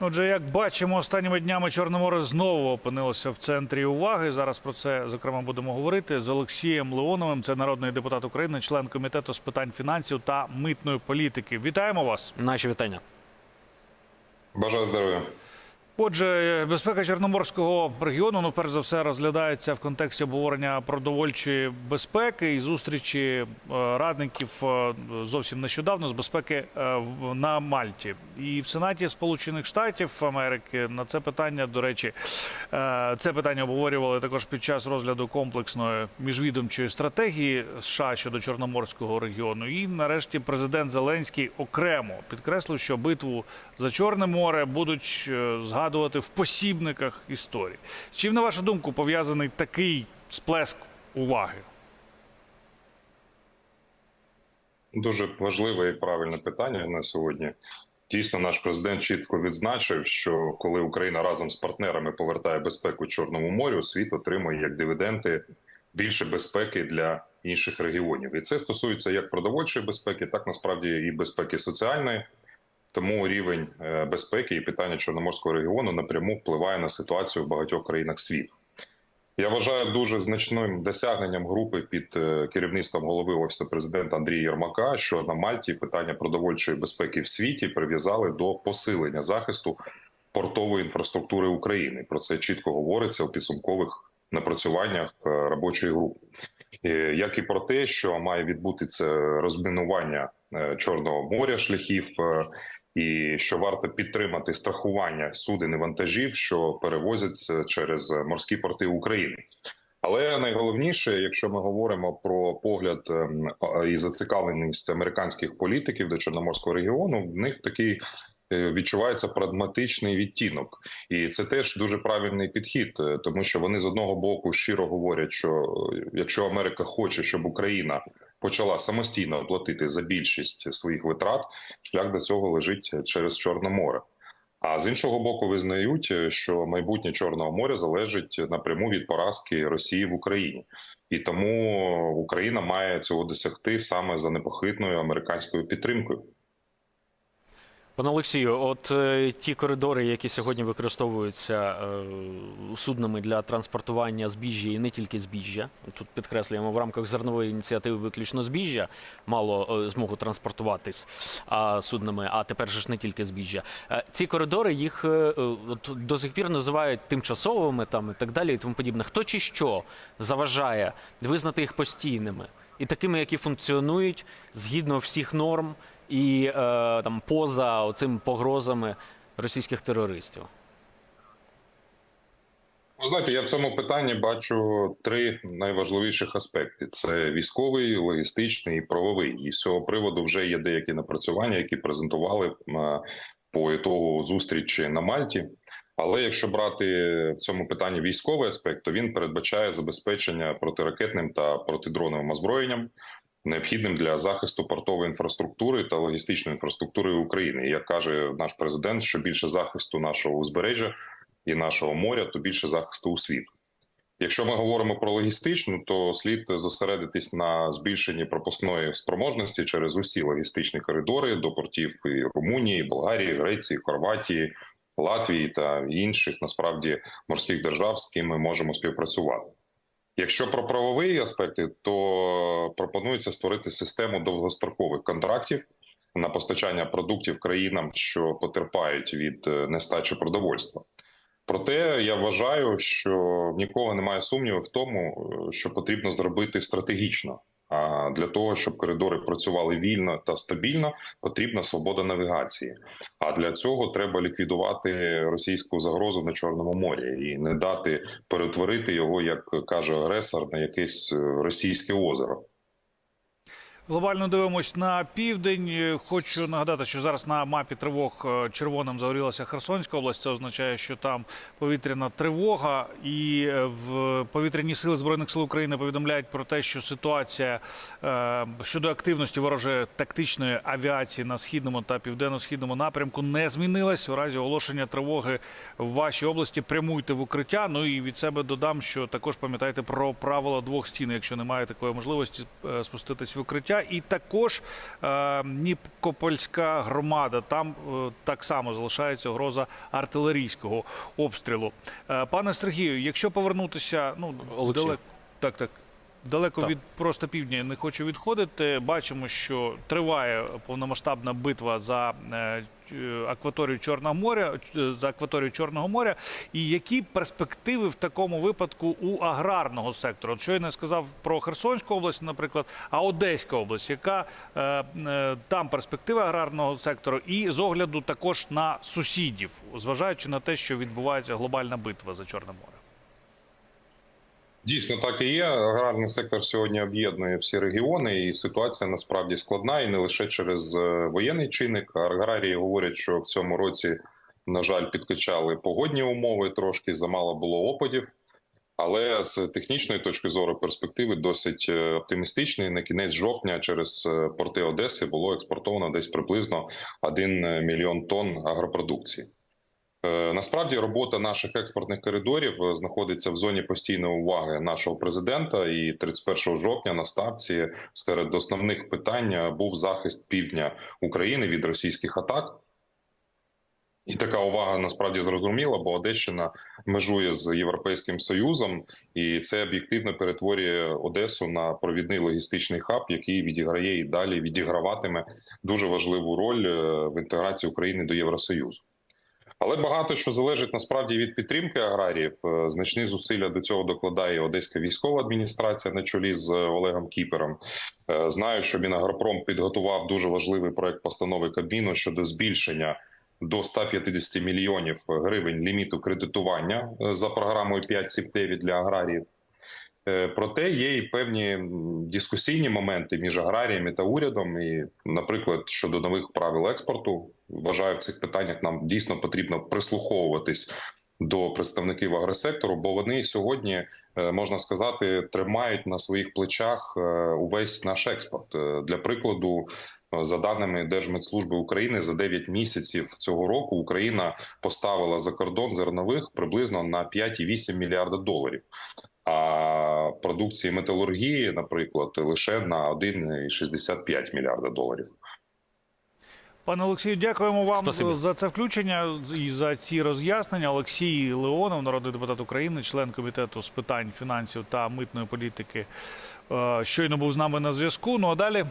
Отже, як бачимо, останніми днями Чорне море знову опинилося в центрі уваги. Зараз про це зокрема будемо говорити з Олексієм Леоновим. Це народний депутат України, член комітету з питань фінансів та митної політики. Вітаємо вас. Наші вітання. Бажаю здоров'я. Отже, безпека Чорноморського регіону, ну перш за все, розглядається в контексті обговорення продовольчої безпеки і зустрічі е, радників е, зовсім нещодавно з безпеки е, на Мальті. І в Сенаті Сполучених Штатів Америки на це питання, до речі, це питання обговорювали також під час розгляду комплексної міжвідомчої стратегії США щодо Чорноморського регіону. І нарешті президент Зеленський окремо підкреслив, що битву за Чорне море будуть е, згадувати в посібниках історії. З чим, на вашу думку, пов'язаний такий сплеск уваги? Дуже важливе і правильне питання на сьогодні. Дійсно, наш президент чітко відзначив, що коли Україна разом з партнерами повертає безпеку Чорному морю, світ отримує як дивіденди більше безпеки для інших регіонів. І це стосується як продовольчої безпеки, так насправді і безпеки соціальної. Тому рівень е, безпеки і питання Чорноморського регіону напряму впливає на ситуацію в багатьох країнах світу. Я вважаю дуже значним досягненням групи під е, керівництвом голови офісу президента Андрія Єрмака, що на Мальті питання продовольчої безпеки в світі прив'язали до посилення захисту портової інфраструктури України. Про це чітко говориться у підсумкових напрацюваннях е, робочої групи. Як і про те, що має відбутися розмінування Чорного моря шляхів, і що варто підтримати страхування суден і вантажів, що перевозяться через морські порти України. Але найголовніше, якщо ми говоримо про погляд ем, і зацікавленість американських політиків до Чорноморського регіону, в них такий е, відчувається прагматичний відтінок, і це теж дуже правильний підхід, е, тому що вони з одного боку щиро говорять, що е, якщо Америка хоче, щоб Україна почала самостійно платити за більшість своїх витрат, шлях до цього лежить через Чорне море. А з іншого боку, визнають, що майбутнє Чорного моря залежить напряму від поразки Росії в Україні, і тому Україна має цього досягти саме за непохитною американською підтримкою. Пане Олексію, от е, ті коридори, які сьогодні використовуються е, суднами для транспортування збіжжя і не тільки збіжжя. Тут підкреслюємо в рамках зернової ініціативи виключно збіжжя мало е, змогу транспортуватись а, суднами, а тепер ж не тільки збіжжя. Е, ці коридори їх е, от, до сих пір називають тимчасовими там і так далі, і тому подібне. Хто чи що заважає визнати їх постійними і такими, які функціонують згідно всіх норм і е, там поза оцим погрозами російських терористів. Ви знаєте, я в цьому питанні бачу три найважливіших аспекти: це військовий, логістичний і правовий. І з цього приводу вже є деякі напрацювання, які презентували е, по ітогу зустрічі на Мальті. Але якщо брати в цьому питанні військовий аспект, то він передбачає забезпечення протиракетним та протидроновим озброєнням, необхідним для захисту портової інфраструктури та логістичної інфраструктури України. Як каже наш президент, що більше захисту нашого узбережжя і нашого моря, то більше захисту у світу. Якщо ми говоримо про логістичну, то слід зосередитись на збільшенні пропускної спроможності через усі логістичні коридори до портів і Румунії, Болгарії, Греції, Хорватії, Латвії та інших насправді морських держав, з ким ми можемо співпрацювати. Якщо про правові аспекти, то пропонується створити систему довгострокових контрактів на постачання продуктів країнам, що потерпають від е, нестачі продовольства. Проте я вважаю, що нікого немає сумніву в тому, е, що потрібно зробити стратегічно. Для того, щоб коридори працювали вільно та стабільно, потрібна свобода навігації. А для цього треба ліквідувати російську загрозу на чорному морі і не дати перетворити його, як каже агресор, на якесь е, російське озеро. Глобально дивимось на південь. Хочу нагадати, що зараз на мапі тривог е, червоним загорілася Херсонська область. Це означає, що там повітряна тривога, і е, в повітряні сили збройних сил України повідомляють про те, що ситуація е, щодо активності ворожої тактичної авіації на східному та південно-східному напрямку не змінилась. У разі оголошення тривоги в вашій області прямуйте в укриття. Ну і від себе додам, що також пам'ятайте про правило двох стін. Якщо немає такої можливості спуститись в укриття, І також е, Нікопольська громада. Там е, так само залишається гроза артилерійського обстрілу. Е, пане Сергію, якщо повернутися, ну Олексій. далеко, так, так. Далеко Так. від просто півдня не хочу відходити. Бачимо, що триває повномасштабна битва за е, акваторію Чорного моря ч- за акваторію Чорного моря. І які перспективи в такому випадку у аграрного сектору? От щойно я сказав про Херсонську область, наприклад, а Одеська область, яка е, е, там перспектива аграрного сектору, і з огляду також на сусідів, зважаючи на те, що відбувається глобальна битва за Чорне море. Дійсно, так і є. Аграрний сектор сьогодні об'єднує всі регіони, і ситуація насправді складна, і не лише через е, воєнний чинник. Аграрії говорять, що в цьому році, на жаль, підкачали погодні умови, трошки замало було опадів. Але з технічної точки зору перспективи досить е, оптимістичні. На кінець жовтня через е, порти Одеси було експортовано десь приблизно 1 мільйон тонн агропродукції. Е, Насправді робота наших експортних коридорів е, знаходиться в зоні постійної уваги нашого президента. І 31 жовтня на ставці серед основних питань е, був захист півдня України від російських атак. І така увага насправді зрозуміла, бо Одещина межує з Європейським Союзом, і це об'єктивно перетворює Одесу на провідний логістичний хаб, який відіграє і далі відіграватиме дуже важливу роль в інтеграції України до Євросоюзу. Але багато що залежить насправді від підтримки аграріїв. Е, Значні зусилля до цього докладає Одеська військова адміністрація на чолі з е, Олегом Кіпером. Е, Знаю, що Мінагропром підготував дуже важливий проект постанови Кабміну щодо збільшення до 150 мільйонів гривень ліміту кредитування за програмою 5 сіп 9 для аграріїв. Е, Проте є і певні дискусійні моменти між аграріями та урядом. І, наприклад, щодо нових правил експорту, вважаю, в цих питаннях нам дійсно потрібно прислуховуватись до представників агросектору, бо вони сьогодні е, можна сказати тримають на своїх плечах е, увесь наш експорт. Для прикладу. За даними Держмедслужби України, за 9 місяців цього року Україна поставила за кордон зернових приблизно на 5,8 мільярда доларів а продукції металургії, наприклад, лише на 1,65 мільярда доларів. Пане Олексію, дякуємо вам Спасибо. за це включення і за ці роз'яснення. Олексій Леонов, народний депутат України, член комітету з питань фінансів та митної політики, е, щойно був з нами на зв'язку. Ну а далі